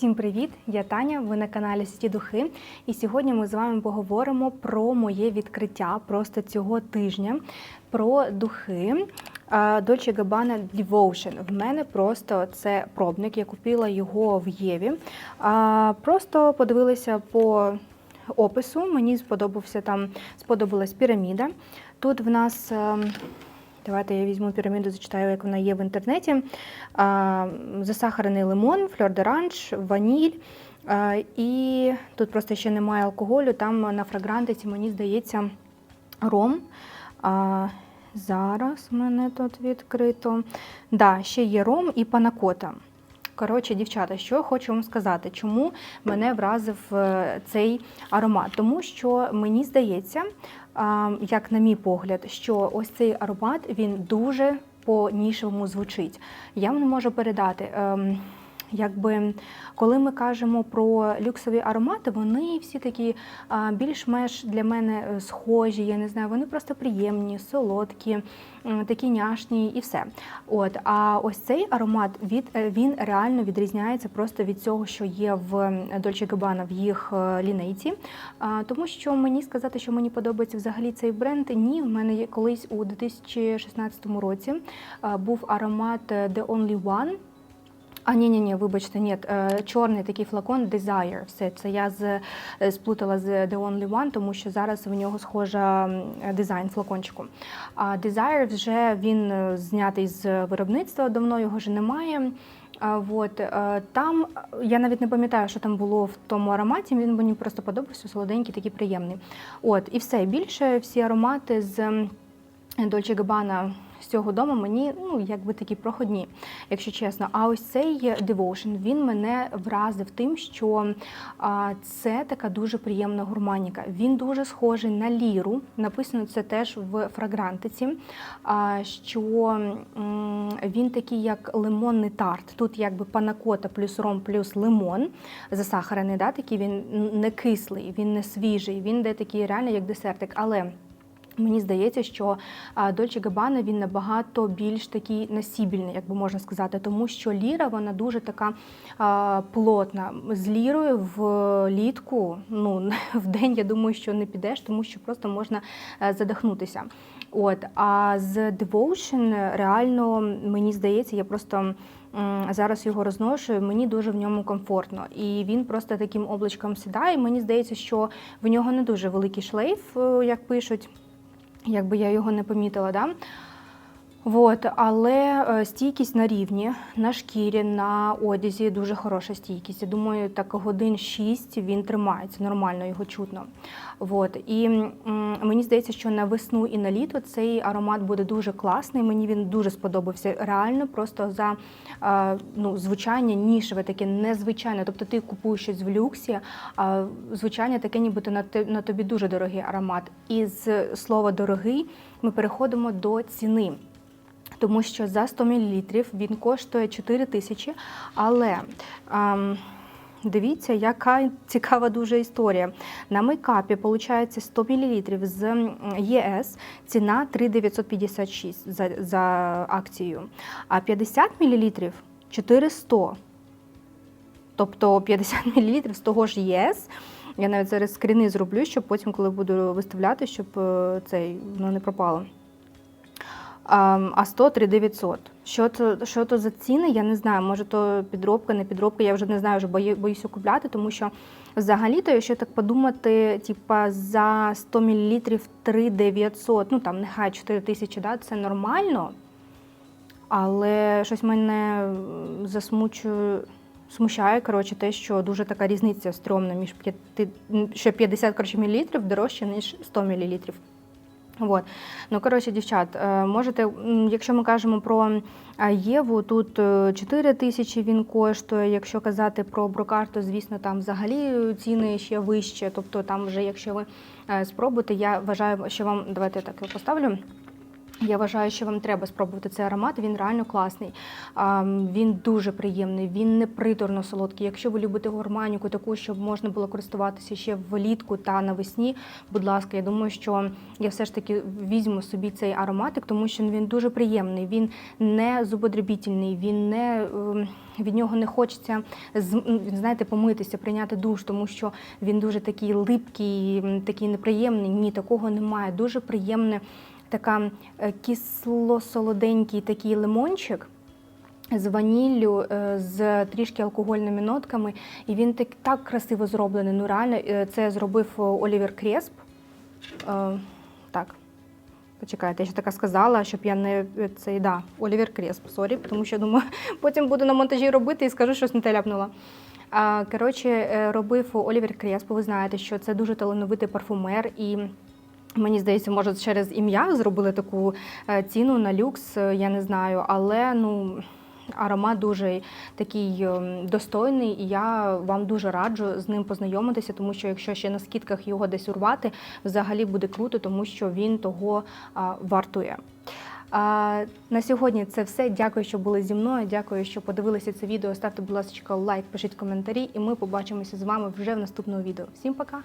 Всім привіт! Я Таня. Ви на каналі Сіті Духи. І сьогодні ми з вами поговоримо про моє відкриття просто цього тижня. Про духи Dolce Gabbana Devotion. В мене просто це пробник. Я купила його в Єві. Просто подивилася по опису. Мені сподобався там, сподобалась піраміда. Тут в нас. Давайте я візьму піраміду, зачитаю, як вона є в інтернеті. Засахарений лимон, фльор-де-ранж, ваніль. І тут просто ще немає алкоголю. Там на фрагрантиці, мені здається, ром. Зараз в мене тут відкрито. Да, ще є ром і панакота. Коротше, дівчата, що хочу вам сказати, чому мене вразив е, цей аромат? Тому що мені здається, як на мій погляд, що ось цей аромат він дуже по-нішевому звучить. Я вам не можу передати. Якби коли ми кажемо про люксові аромати, вони всі такі більш-менш для мене е, схожі. Я не знаю, вони просто приємні, солодкі, такі няшні і все. От а ось цей аромат від е, він реально відрізняється просто від цього, що є в Dolce Gabbana в їх е, лінейці. Тому що мені сказати, що мені подобається взагалі цей бренд, ні, в мене є колись у 2016 році був аромат The Only One. А ні, ні, ні, вибачте, ні, е, чорний такий флакон Desire. Все це я з е, сплутала з The Only One, тому що зараз в нього схожа дизайн флакончику. А Desire вже він е, знятий з виробництва, давно його вже немає. Е, там я навіть не пам'ятаю, що там було в тому ароматі. Він мені просто подобався, солоденький, такий приємний. От і все більше всі аромати з Dolce Gabbana з цього дому мені ну якби такі проходні, якщо чесно. А ось цей Devotion, він мене вразив тим, що це така дуже приємна гурманіка. Він дуже схожий на ліру. Написано це теж в фрагрантиці. Що він такий, як лимонний тарт. Тут якби панакота плюс ром плюс лимон засахарений, да, такий він не кислий, він не свіжий, він де такий реально як десертик. Але Мені здається, що Дольче Габана він набагато більш такий насібільний, як би можна сказати, тому що ліра вона дуже така а, плотна. З лірою влітку, ну в день я думаю, що не підеш, тому що просто можна е, задихнутися. От а з Devotion реально мені здається, я просто. Зараз його розношую, мені дуже в ньому комфортно. І він просто таким облачком сідає. Мені здається, що в нього не дуже великий шлейф, е, як пишуть якби я його не помітила. Да? Вот, але е, стійкість на рівні, на шкірі, на одязі дуже хороша стійкість. Я думаю, так годин 6 він тримається, нормально його чутно. Вот. І мені здається, що на весну і на літо цей аромат буде дуже класний. Мені він дуже сподобався. Реально, просто за е, ну, звучання нішеве, таке незвичайне. Тобто ти купуєш щось в люксі, а звучання таке, нібито на тобі дуже дорогий аромат. І з слова дорогий ми переходимо до ціни тому що за 100 мл він коштує 4 тисячі. Але ем, дивіться, яка цікава дуже історія. На мейкапі виходить 100 мл з ЄС ціна 3,956 за, за акцією, а 50 мл 400. Тобто 50 мл з того ж ЄС. Я навіть зараз скріни зроблю, щоб потім, коли буду виставляти, щоб е, цей воно не пропало. А 100 3900. Що то, що то за ціни, я не знаю. Може, то підробка, не підробка, я вже не знаю, вже боюся купляти, тому що взагалі-то, якщо так подумати, типа за 100 мл 3900, ну там нехай 4000, да, це нормально. Але щось мене засмучує. Смущає, коротше, те, що дуже така різниця стрьомна між п'яти, що 50 коротше, мілілітрів дорожче, ніж 100 мілілітрів. Вот. Ну, коротше, дівчат, е, можете, якщо ми кажемо про е, Єву, тут 4 тисячі він коштує. Якщо казати про брокар, то звісно там взагалі ціни ще вище. Тобто там вже, якщо ви е, спробуєте, я вважаю, що вам давайте я так його поставлю. Я вважаю, що вам треба спробувати цей аромат. Він реально класний. Він дуже приємний, він не приторно солодкий. Якщо ви любите гурманіку, таку, щоб можна було користуватися ще влітку та навесні. Будь ласка, я думаю, що я все ж таки візьму собі цей ароматик, тому що він дуже приємний. Він не зубодребітельний, він не ем, від нього не хочеться знаєте, помитися, прийняти душ, тому що він дуже такий липкий, такий неприємний. Ні, такого немає. Дуже приємне така е, кисло-солоденький такий лимончик. З ваніллю, е, з трішки алкогольними нотками, і він так, так красиво зроблений. Ну реально, е, це зробив Олівер Кресп. Так, почекайте, я ще така сказала, щоб я не е, цей да, Олівер Кресп, сорі, тому що думаю, потім буду на монтажі робити і скажу, щось не те ляпнула. Коротше, е, робив Олівер Кресп. Ви знаєте, що це дуже талановитий парфумер і. Мені здається, може, через ім'я зробили таку е, ціну на люкс, я не знаю, але ну. Аромат дуже такий ем, достойний, і я вам дуже раджу з ним познайомитися, тому що якщо ще на скидках його десь урвати, взагалі буде круто, тому що він того вартує. А, на сьогодні це все. Дякую, що були зі мною. Дякую, що подивилися це відео. Ставте, будь ласка, лайк, пишіть коментарі, і ми побачимося з вами вже в наступному відео. Всім пока!